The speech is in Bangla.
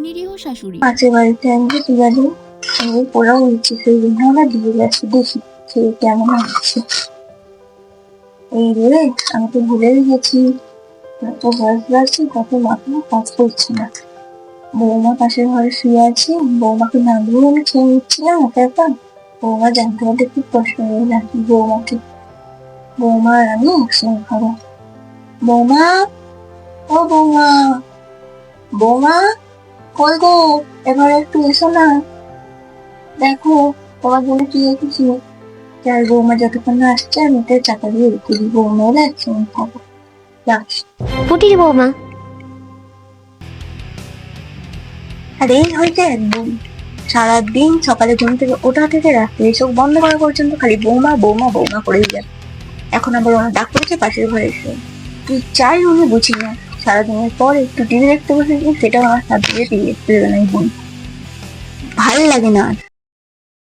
নিরীহ শাশুড়ি। পাশের বাড়িতে আমি দিবালি আমি পোলাও হয়েছে সেই জন্য আমরা দিয়ে গেছি। দেখি সে কেমন আছে। এই রে, আমি তো ভুলেই গেছি। যত বয়স বাড়ছে তত মাথা কাজ করছে না। বৌমা পাশের ঘরে শুয়ে বৌমাকে না আমি খেয়ে নিচ্ছিলাম একা একা বৌমা জানতে পারলে খুব কষ্ট হয়ে যায় বৌমাকে। বৌমা আর আমি একসঙ্গে খাব। বৌমা, ও বৌমা। বৌমা কই গো? এবার একটু এসো না। দেখো তোমার জন্য কি রেখেছি যার বৌমা যতক্ষণ না আসছে আমি তো চাকা দিয়ে রেখে দিই। বৌমা ওরা একসঙ্গে খাব। পুটির বৌমা। আর এই হয়েছে একদম। সারাদিন সকালে ঘুম থেকে ওঠা থেকে রাত্রে চোখ বন্ধ করা পর্যন্ত খালি বৌমা বৌমা বৌমা করেই যায় এখন আবার ওনার ডাক পড়েছে পাশের ঘরে এসে। তুই চাই উনি বুঝি না। সারাদিনের পর একটু টিভি দেখতে বসেছি, সেটাও আমার সাথে টিভি দেখতে দেবে না ভালো লাগে না আর।